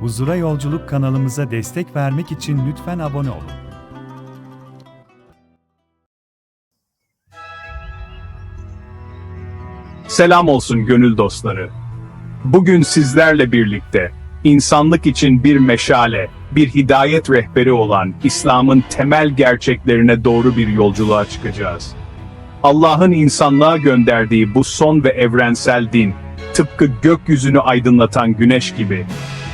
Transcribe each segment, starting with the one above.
Huzura Yolculuk kanalımıza destek vermek için lütfen abone olun. Selam olsun gönül dostları. Bugün sizlerle birlikte insanlık için bir meşale, bir hidayet rehberi olan İslam'ın temel gerçeklerine doğru bir yolculuğa çıkacağız. Allah'ın insanlığa gönderdiği bu son ve evrensel din, tıpkı gökyüzünü aydınlatan güneş gibi,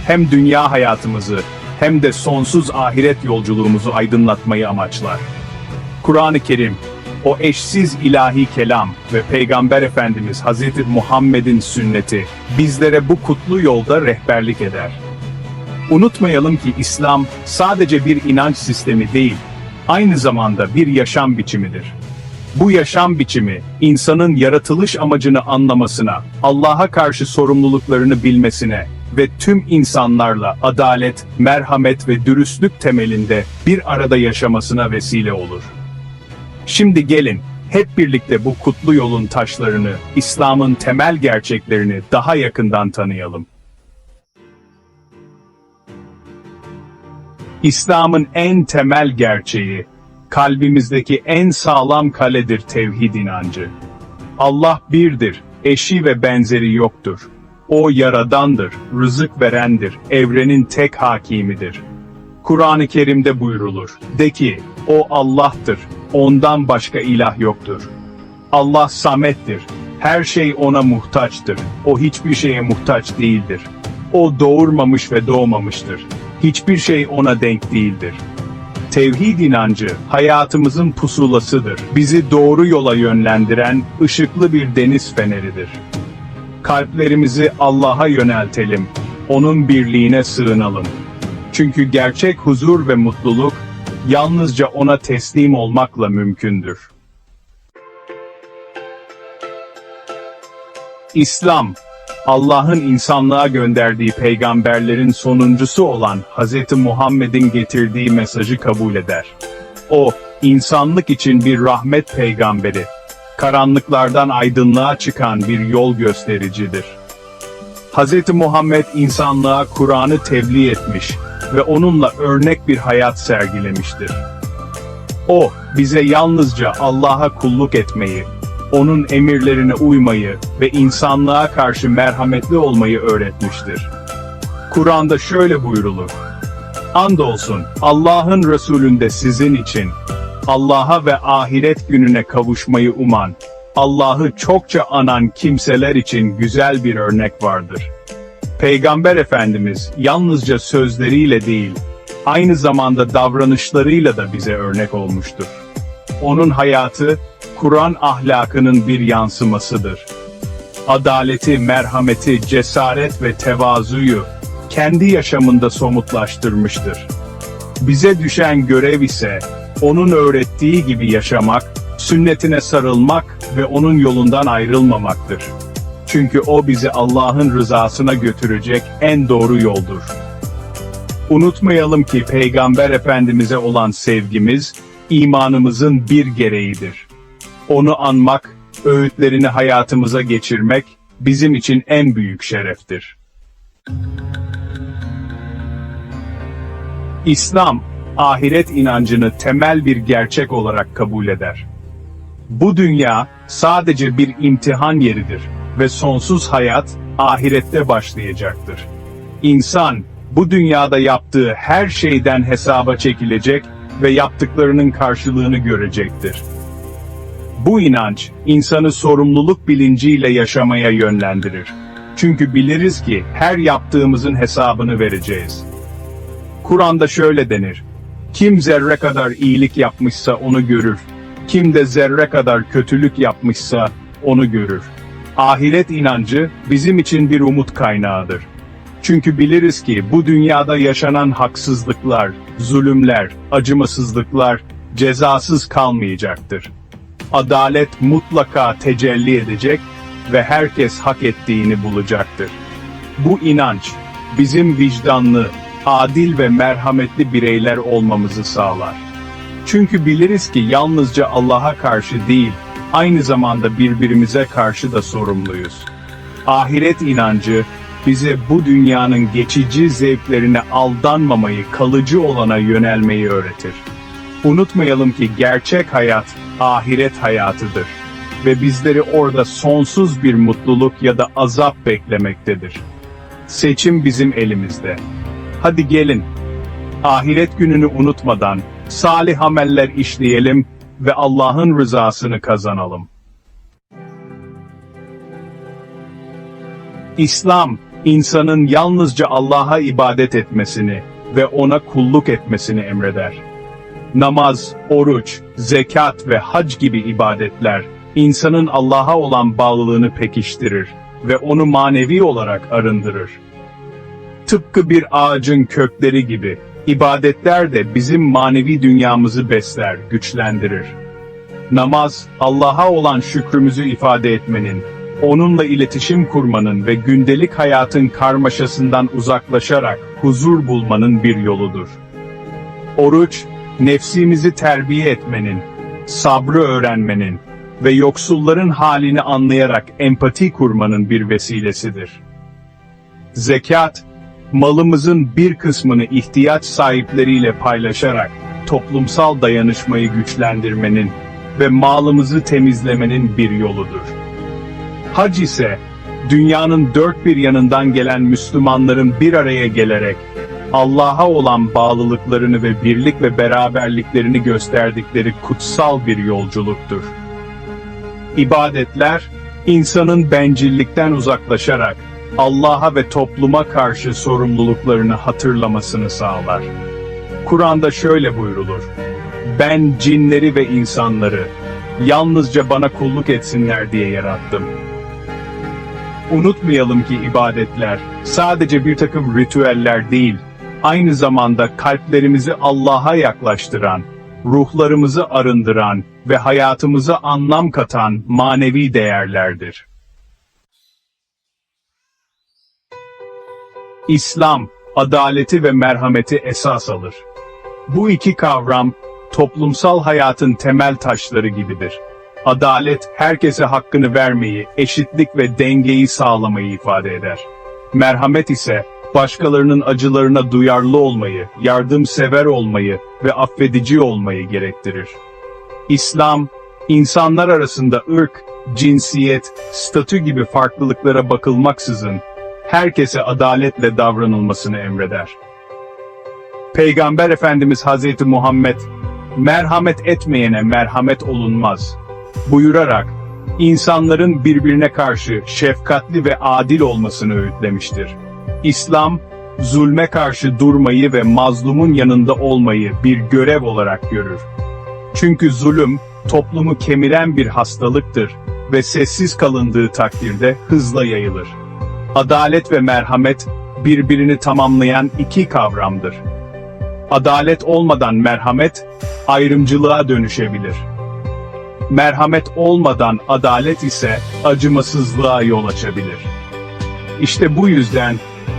hem dünya hayatımızı hem de sonsuz ahiret yolculuğumuzu aydınlatmayı amaçlar. Kur'an-ı Kerim, o eşsiz ilahi kelam ve Peygamber Efendimiz Hazreti Muhammed'in sünneti bizlere bu kutlu yolda rehberlik eder. Unutmayalım ki İslam sadece bir inanç sistemi değil, aynı zamanda bir yaşam biçimidir. Bu yaşam biçimi, insanın yaratılış amacını anlamasına, Allah'a karşı sorumluluklarını bilmesine ve tüm insanlarla adalet, merhamet ve dürüstlük temelinde bir arada yaşamasına vesile olur. Şimdi gelin, hep birlikte bu kutlu yolun taşlarını, İslam'ın temel gerçeklerini daha yakından tanıyalım. İslam'ın en temel gerçeği, kalbimizdeki en sağlam kaledir tevhid inancı. Allah birdir, eşi ve benzeri yoktur. O yaradandır, rızık verendir, evrenin tek hakimidir. Kur'an-ı Kerim'de buyrulur. De ki, o Allah'tır, ondan başka ilah yoktur. Allah samettir, her şey ona muhtaçtır, o hiçbir şeye muhtaç değildir. O doğurmamış ve doğmamıştır, hiçbir şey ona denk değildir. Tevhid inancı, hayatımızın pusulasıdır. Bizi doğru yola yönlendiren, ışıklı bir deniz feneridir. Kalplerimizi Allah'a yöneltelim, onun birliğine sığınalım. Çünkü gerçek huzur ve mutluluk, yalnızca ona teslim olmakla mümkündür. İslam, Allah'ın insanlığa gönderdiği peygamberlerin sonuncusu olan Hz. Muhammed'in getirdiği mesajı kabul eder. O, insanlık için bir rahmet peygamberi, karanlıklardan aydınlığa çıkan bir yol göstericidir. Hz. Muhammed insanlığa Kur'an'ı tebliğ etmiş ve onunla örnek bir hayat sergilemiştir. O, bize yalnızca Allah'a kulluk etmeyi, onun emirlerine uymayı ve insanlığa karşı merhametli olmayı öğretmiştir. Kur'an'da şöyle buyrulur. Andolsun Allah'ın Resulünde sizin için, Allah'a ve ahiret gününe kavuşmayı uman, Allah'ı çokça anan kimseler için güzel bir örnek vardır. Peygamber Efendimiz yalnızca sözleriyle değil, aynı zamanda davranışlarıyla da bize örnek olmuştur. Onun hayatı, Kur'an ahlakının bir yansımasıdır. Adaleti, merhameti, cesaret ve tevazuyu kendi yaşamında somutlaştırmıştır. Bize düşen görev ise, onun öğrettiği gibi yaşamak, sünnetine sarılmak ve onun yolundan ayrılmamaktır. Çünkü o bizi Allah'ın rızasına götürecek en doğru yoldur. Unutmayalım ki Peygamber Efendimiz'e olan sevgimiz, imanımızın bir gereğidir. Onu anmak, öğütlerini hayatımıza geçirmek, bizim için en büyük şereftir. İslam, ahiret inancını temel bir gerçek olarak kabul eder. Bu dünya, sadece bir imtihan yeridir ve sonsuz hayat, ahirette başlayacaktır. İnsan, bu dünyada yaptığı her şeyden hesaba çekilecek ve yaptıklarının karşılığını görecektir. Bu inanç, insanı sorumluluk bilinciyle yaşamaya yönlendirir. Çünkü biliriz ki her yaptığımızın hesabını vereceğiz. Kur'an'da şöyle denir. Kim zerre kadar iyilik yapmışsa onu görür. Kim de zerre kadar kötülük yapmışsa onu görür. Ahiret inancı bizim için bir umut kaynağıdır. Çünkü biliriz ki bu dünyada yaşanan haksızlıklar, zulümler, acımasızlıklar cezasız kalmayacaktır. Adalet mutlaka tecelli edecek ve herkes hak ettiğini bulacaktır. Bu inanç bizim vicdanlı, adil ve merhametli bireyler olmamızı sağlar. Çünkü biliriz ki yalnızca Allah'a karşı değil, aynı zamanda birbirimize karşı da sorumluyuz. Ahiret inancı, bize bu dünyanın geçici zevklerine aldanmamayı, kalıcı olana yönelmeyi öğretir. Unutmayalım ki gerçek hayat, ahiret hayatıdır. Ve bizleri orada sonsuz bir mutluluk ya da azap beklemektedir. Seçim bizim elimizde. Hadi gelin, ahiret gününü unutmadan, salih ameller işleyelim ve Allah'ın rızasını kazanalım. İslam, insanın yalnızca Allah'a ibadet etmesini ve ona kulluk etmesini emreder. Namaz, oruç, zekat ve hac gibi ibadetler, insanın Allah'a olan bağlılığını pekiştirir ve onu manevi olarak arındırır. Tıpkı bir ağacın kökleri gibi, ibadetler de bizim manevi dünyamızı besler, güçlendirir. Namaz, Allah'a olan şükrümüzü ifade etmenin, onunla iletişim kurmanın ve gündelik hayatın karmaşasından uzaklaşarak huzur bulmanın bir yoludur. Oruç, nefsimizi terbiye etmenin, sabrı öğrenmenin ve yoksulların halini anlayarak empati kurmanın bir vesilesidir. Zekat, malımızın bir kısmını ihtiyaç sahipleriyle paylaşarak toplumsal dayanışmayı güçlendirmenin ve malımızı temizlemenin bir yoludur. Hac ise, dünyanın dört bir yanından gelen Müslümanların bir araya gelerek, Allah'a olan bağlılıklarını ve birlik ve beraberliklerini gösterdikleri kutsal bir yolculuktur. İbadetler, insanın bencillikten uzaklaşarak, Allah'a ve topluma karşı sorumluluklarını hatırlamasını sağlar. Kur'an'da şöyle buyrulur, Ben cinleri ve insanları, yalnızca bana kulluk etsinler diye yarattım. Unutmayalım ki ibadetler, sadece bir takım ritüeller değil, aynı zamanda kalplerimizi Allah'a yaklaştıran, ruhlarımızı arındıran ve hayatımıza anlam katan manevi değerlerdir. İslam, adaleti ve merhameti esas alır. Bu iki kavram, toplumsal hayatın temel taşları gibidir. Adalet, herkese hakkını vermeyi, eşitlik ve dengeyi sağlamayı ifade eder. Merhamet ise, başkalarının acılarına duyarlı olmayı, yardımsever olmayı ve affedici olmayı gerektirir. İslam, insanlar arasında ırk, cinsiyet, statü gibi farklılıklara bakılmaksızın, herkese adaletle davranılmasını emreder. Peygamber Efendimiz Hazreti Muhammed, merhamet etmeyene merhamet olunmaz, buyurarak, insanların birbirine karşı şefkatli ve adil olmasını öğütlemiştir. İslam, zulme karşı durmayı ve mazlumun yanında olmayı bir görev olarak görür. Çünkü zulüm, toplumu kemiren bir hastalıktır ve sessiz kalındığı takdirde hızla yayılır. Adalet ve merhamet, birbirini tamamlayan iki kavramdır. Adalet olmadan merhamet, ayrımcılığa dönüşebilir. Merhamet olmadan adalet ise acımasızlığa yol açabilir. İşte bu yüzden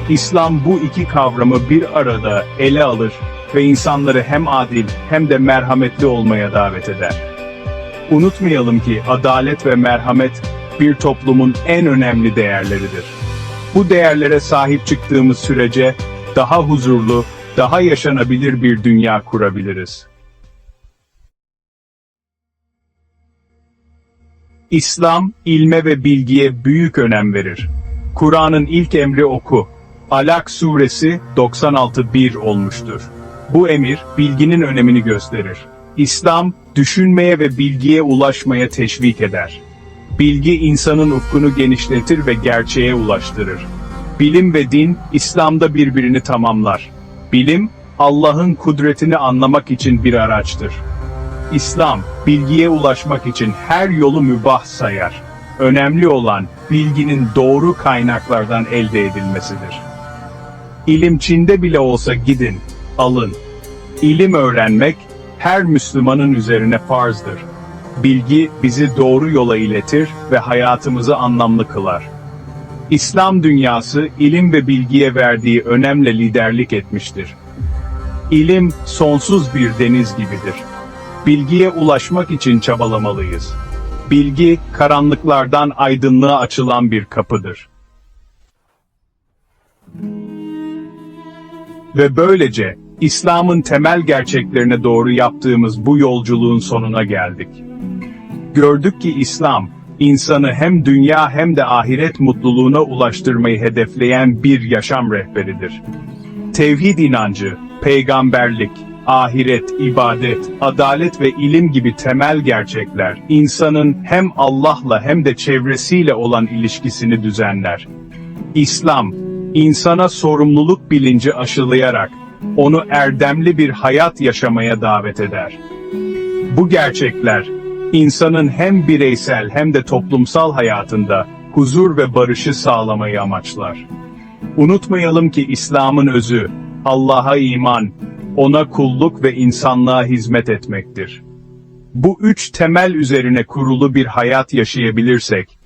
İslam bu iki kavramı bir arada ele alır ve insanları hem adil hem de merhametli olmaya davet eder. Unutmayalım ki adalet ve merhamet bir toplumun en önemli değerleridir. Bu değerlere sahip çıktığımız sürece daha huzurlu, daha yaşanabilir bir dünya kurabiliriz. İslam, ilme ve bilgiye büyük önem verir. Kur'an'ın ilk emri oku. Alak suresi 96-1 olmuştur. Bu emir, bilginin önemini gösterir. İslam, düşünmeye ve bilgiye ulaşmaya teşvik eder. Bilgi insanın ufkunu genişletir ve gerçeğe ulaştırır. Bilim ve din, İslam'da birbirini tamamlar. Bilim, Allah'ın kudretini anlamak için bir araçtır. İslam, bilgiye ulaşmak için her yolu mübah sayar. Önemli olan, bilginin doğru kaynaklardan elde edilmesidir. İlim Çin'de bile olsa gidin, alın. İlim öğrenmek, her Müslümanın üzerine farzdır. Bilgi, bizi doğru yola iletir ve hayatımızı anlamlı kılar. İslam dünyası, ilim ve bilgiye verdiği önemle liderlik etmiştir. İlim, sonsuz bir deniz gibidir. Bilgiye ulaşmak için çabalamalıyız. Bilgi, karanlıklardan aydınlığa açılan bir kapıdır. Ve böylece İslam'ın temel gerçeklerine doğru yaptığımız bu yolculuğun sonuna geldik. Gördük ki İslam, insanı hem dünya hem de ahiret mutluluğuna ulaştırmayı hedefleyen bir yaşam rehberidir. Tevhid inancı, peygamberlik, ahiret, ibadet, adalet ve ilim gibi temel gerçekler, insanın hem Allah'la hem de çevresiyle olan ilişkisini düzenler. İslam, insana sorumluluk bilinci aşılayarak, onu erdemli bir hayat yaşamaya davet eder. Bu gerçekler, insanın hem bireysel hem de toplumsal hayatında huzur ve barışı sağlamayı amaçlar. Unutmayalım ki İslam'ın özü, Allah'a iman, ona kulluk ve insanlığa hizmet etmektir. Bu üç temel üzerine kurulu bir hayat yaşayabilirsek,